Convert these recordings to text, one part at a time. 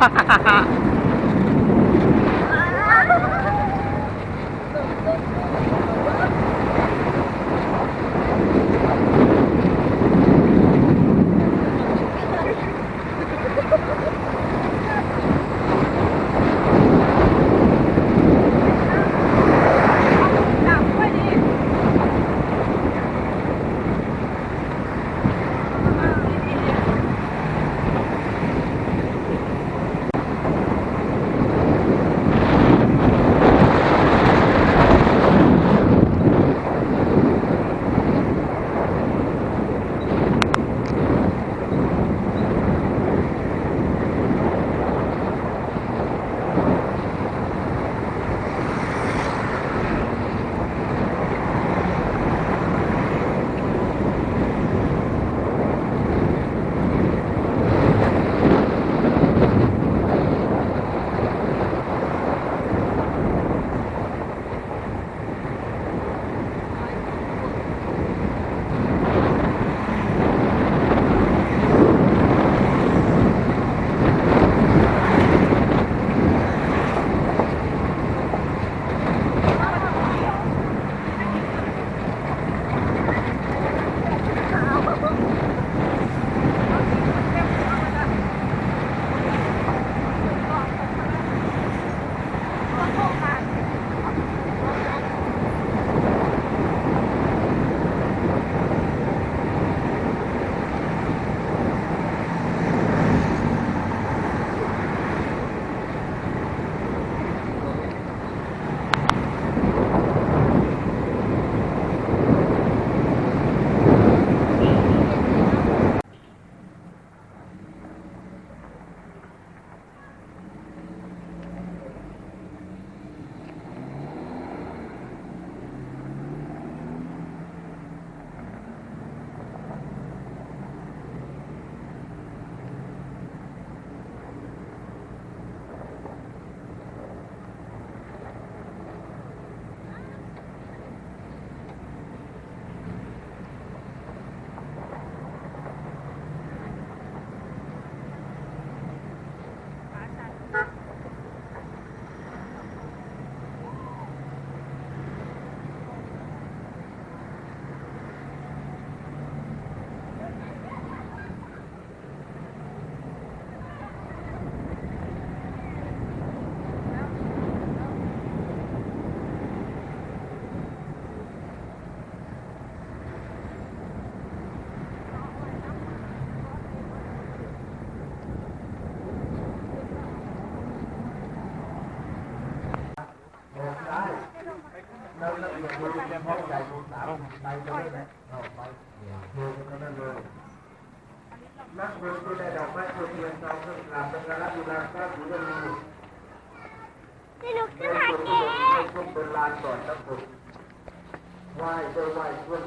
哈哈哈哈。 นักเรียนที่ได้ดอกไม้ทูบเทียนทองขึ้นกราบเป็นการรับบูชาพระบุญมีนี่หนูขึ้นให้หานเก๋ให้ทุกเป็นลานก่อนทั้งหมดไหว้โดยไหว้ขึ้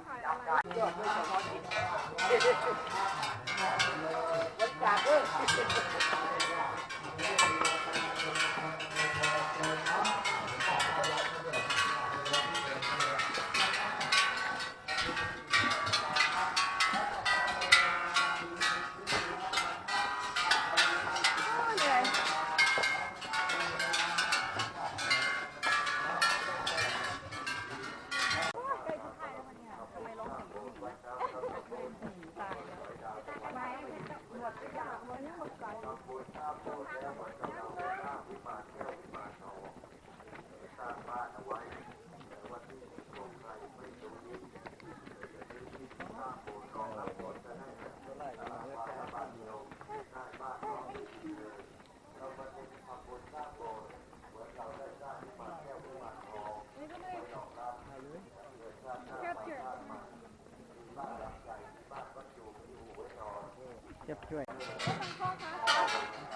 นเ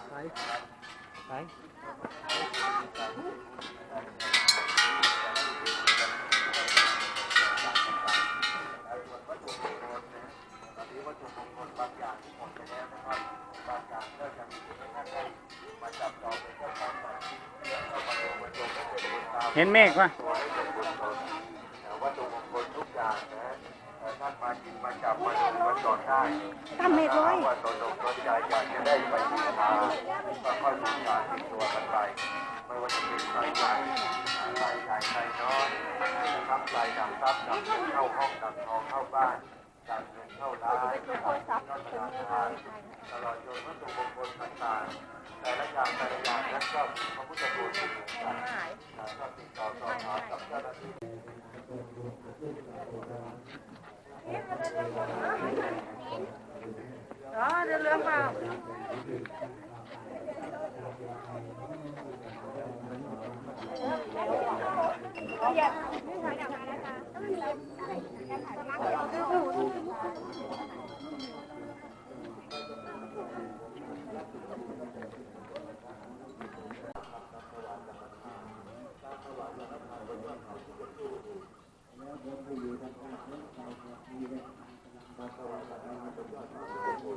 ไปไปเห็นเมฆปะวัตถุมงคลทุกอย่างนะ ท่านมากินมาจับมาดูมาจอดได้ทำเม็ดร้อยว่าตนตนใจอยากจะได้ไปบูชาก็ค่อยบูชาติดตัวกันไปไม่ว่าจะเป็นไฟใหญ่ไฟใหญ่ไฟน้อยนะครับไฟดับทรัพย์ดับเงินเข้าห้องดับทองเข้าบ้านดับเงินเข้าร้านดับเงินเข้านาคารตลอดจนวัตถุมงคลต่างๆแต่ละอย่างแต่ละอย่างนั้นก็มีพระพุทธคุณที่เหมือนกันก็ติดต่อสอบถามกับเจ้าหน้าที่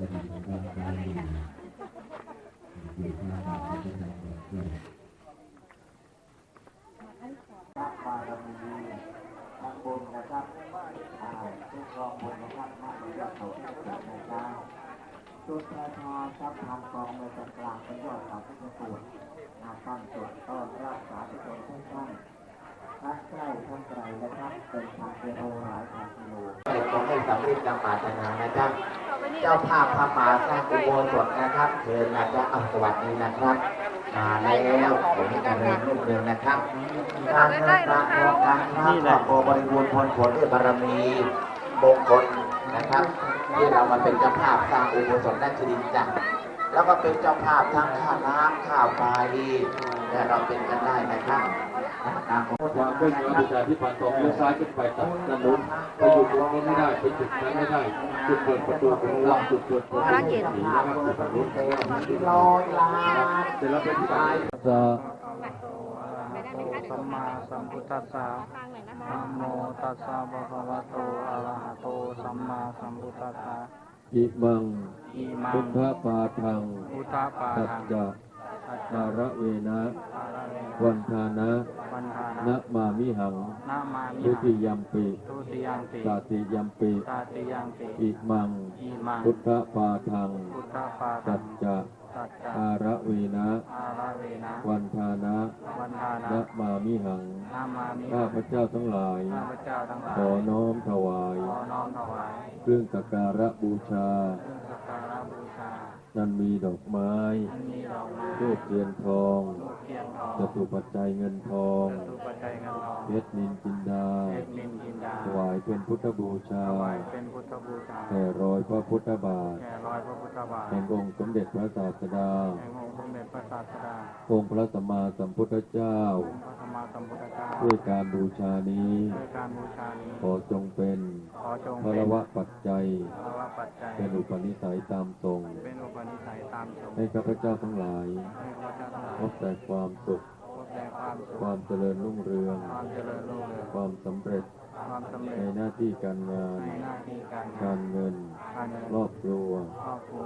นี้บารมีทางบุญนะครับทุกกองบุญนะครับมาในยอดเขาที่สุดนะครับจุดประทาครับทำกองในตรงกลางเป็นยอดเขาที่จะปวดนาตั้งจุดต้อนรับสาธุชนทุกท่านทั้งใกล้ทั้งไกลนะครับเป็นทางกิโลหลายพันกิโลแต่คงไม่สำเร็จตามปรารถนานะครับ เจ้าภาพพระมหาสร้างอุโบสถนะครับเชิญนะจ๊ะเอาสวัสดีนะครับ มาแล้วผมให้การเริญรุ่งเรืองนะครับการเงินการทองการค้าครอบครัวบริบูรณ์พลผลด้วยบารมีมงคลนะครับ ที่เรามาเป็นเจ้าภาพสร้างอุโบสถราชดินจันทร์แล้วก็เป็นเจ้าภาพทั้งค่าน้ำค่าไฟและเราเป็นกันได้นะครับ ความเคลื่อนไหวประชาธิปัตย์ตกเลี้ยวซ้ายขึ้นไปตัดถนนไปอยู่ตรงนี้ไม่ได้ไปจุดนั้นไม่ได้จุดเปิดประตูของเราจุดเปิดประตูหนีนะครับจุดประตูร้อยล้านเสร็จแล้วเป็นที่การจะสัมมาสัมพุทธัสสะนะโมตัสสะภะคะวะโตอะระหะโตสัมมาสัมพุทธัสสะอิมังอิมัพุงทธปาทังพุทธปาสัจทังจะสั จนาระเวนะอาระเววันทานะวันทานะนะมามิหังนามามิทุติยัมปิทุติยังปิตาติยัมปิตาติยังปิอิมังอิมัง พุทธปาทังพุทธปาทัสังจจะสัจจะอาระเวนะอาระเวนะวันทานะ วันทานะนะมามิหังนามามิข้าพเจ้าทั้งหลายข้าพเจ้าทั้งหลายขอน้อมถวาย ขอน้อมถวาย เครื่องสักการะบูชา อกไม้อันมีดอกไม้ทูบเทียนทองทูปเทียนทองจตุปัจจัยเงินทองจตุปัจจัยเงินทองเพชรนินจินดา เพชรนินจินดาถวายเป็นพุทธบูชาถวายเป็นพุทธบูชาแด่รอยพระพุทธบาทแก่รอยพระพุทธบาทแห่งองค์สมเด็จพระศาสดาแห่งองค์สมเด็จพระศาสดา องค์พระสัมมาสัมพุทธเจ้าองค์พระสัมมาสัมพุทธเจ้าด้วยการบูชานี้ด้วยการบูชานี้ ขอจงเป็นขอจงพเป็นระวะปัจจัยภาวะปัจจัย เป็นอุปนิสัยตามทรงเป็นอุปนิสัยตามสมให้ข้าพเจ้าทั้งหลายให้ข้าพเจ้าทั้งหลายพบแต่ความสุขพบแต่ความสุข ความเจริญรุ่งเรือง ความเจริญรุ่งเรืองความสำเร็จ ความสำเร็ในหน้าที่การงานในหน้าที่การงานรเงินการเงินครอบครัว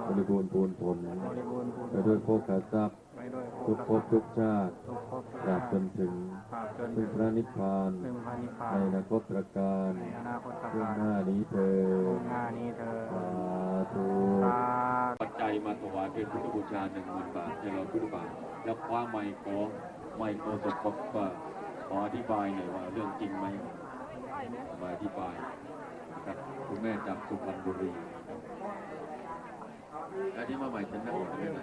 บริบูรณ์พูนผลไปด้วยโภคทรัพย์ทุกภพทุกชาติกภพทุกตราบจนถึงซึ่งพระนิพพาน ในอนาคตตรการหน้านี้เธองหน้านี้เธอสาธุปัจจัยมาถวายเป็นพุทธบูชาหนึ่งหมื่นบาทในเราพุทธบาทแล้วคว้าไม้ขอไม้โคศกบอกว่าขออธิบายหน่อยว่าเรื่องจริงไหม มาอธิบายครับคุณแม่จากสุพรรณบุรีอันนี้มาใหม่ฉันนั่งไม่เป็นไร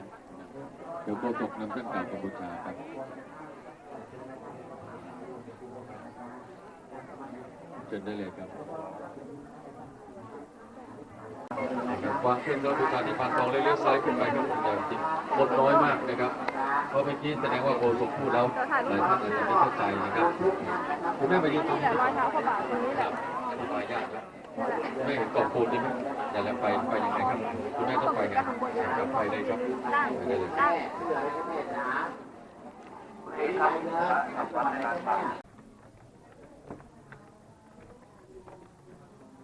เดี๋ยวโกตกนำเครื่องกล่าวกัมพูชาครับเชิญได้เลยครับ นะครับวางเครื่องกัมพูชาที่ปานทองเลี้ยวซ้ายขึ้นไปครับแต่จริงคนน้อยมากนะครับ เพราะเมื่อกี้แสดงว่าโกศกพูดแล้วหลายท่านอาจจะไม่เข้าใจนะครับคุณแม่ไปยืนตรงนี้รอยเท้าพระบาทตรงนี้แหละอธิบายยากแล้วคุณแม่เห็นกล่องปูนนี่ไหมอยากจะไปไปยังไงครับ คุณแม่ต้องไปไงครับไปเลยครับไปได้เลยได้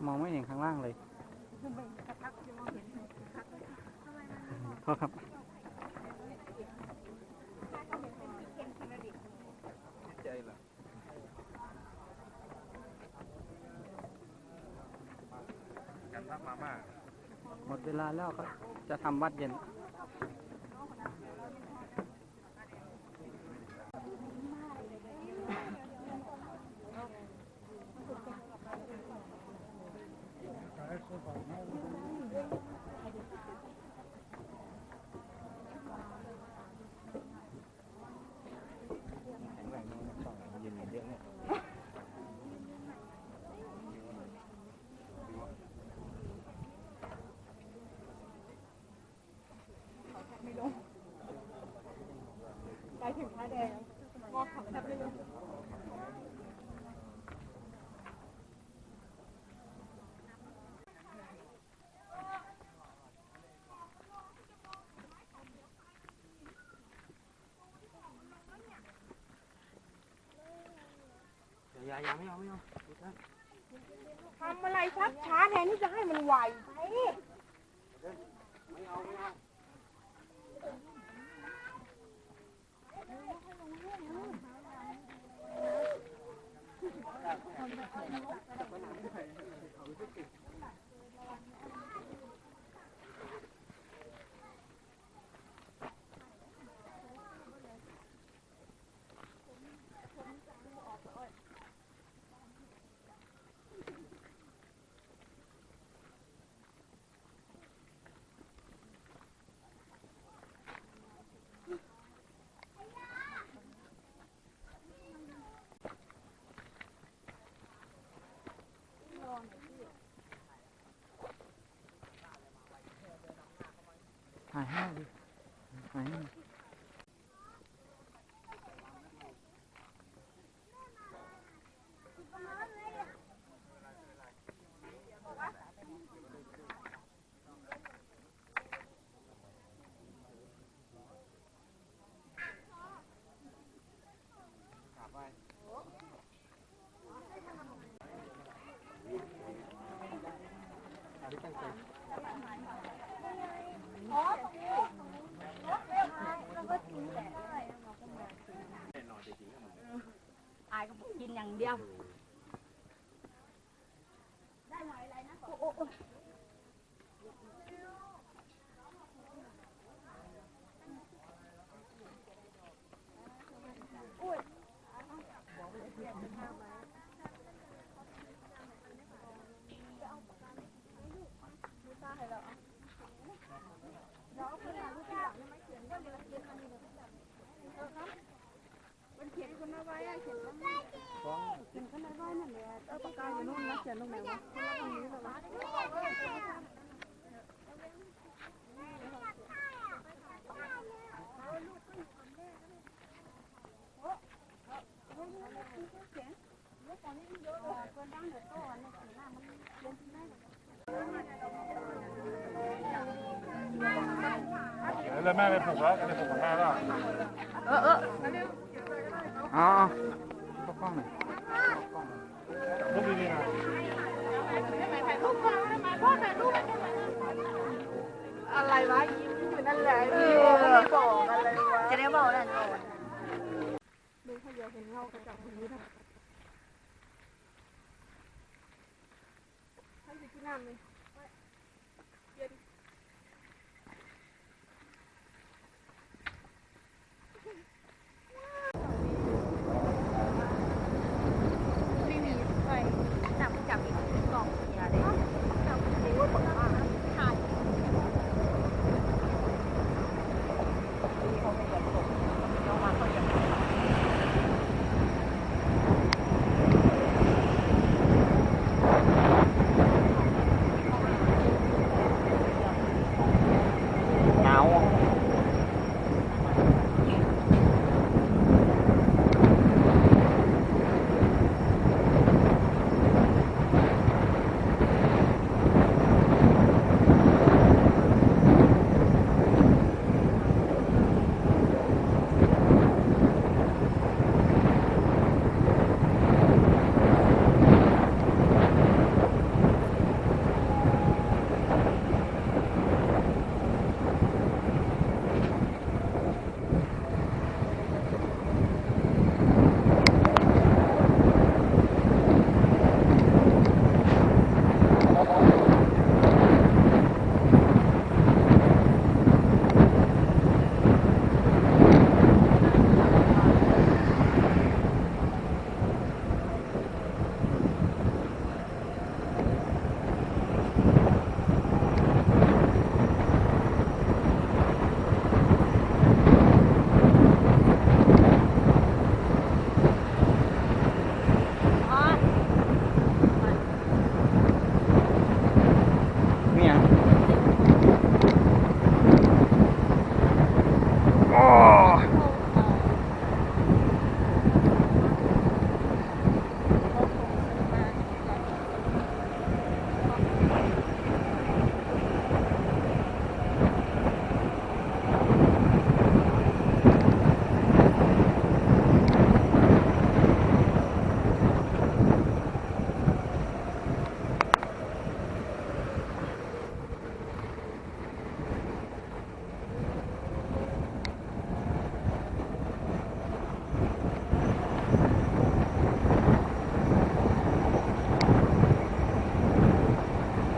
มองไม่เห็นข้างล่างเลย โทษครับ หมดเวลาแล้วก็จะทำวัดเย็น ไปถึงท่าแดงมองเขาแทบไม่รู้ อย่าอย่าไม่เอาไม่เอาทำอะไรชักช้าแทนที่จะให้มันไหวไปถ่เอาไม่เอา ยให้หน่อ ก็กินอย่างเดียวมันเขียนคนเอาไว้อะเขียนว่าเขียนคนเอาไว้นั่นแหละเอาปากกาอยู่นู่นนะเขียนตรงไหนวะตรงนี้เหรอวะเออเอออ๋อ อะไรวะยิ้มอยู่นั่นแหละยิ้มก็ไม่บอกอะไรวะจะได้บอกนั่นดูเขาเยอะเห็นเงากระจับตรงนี้นะให้ดูที่นน้ำเลย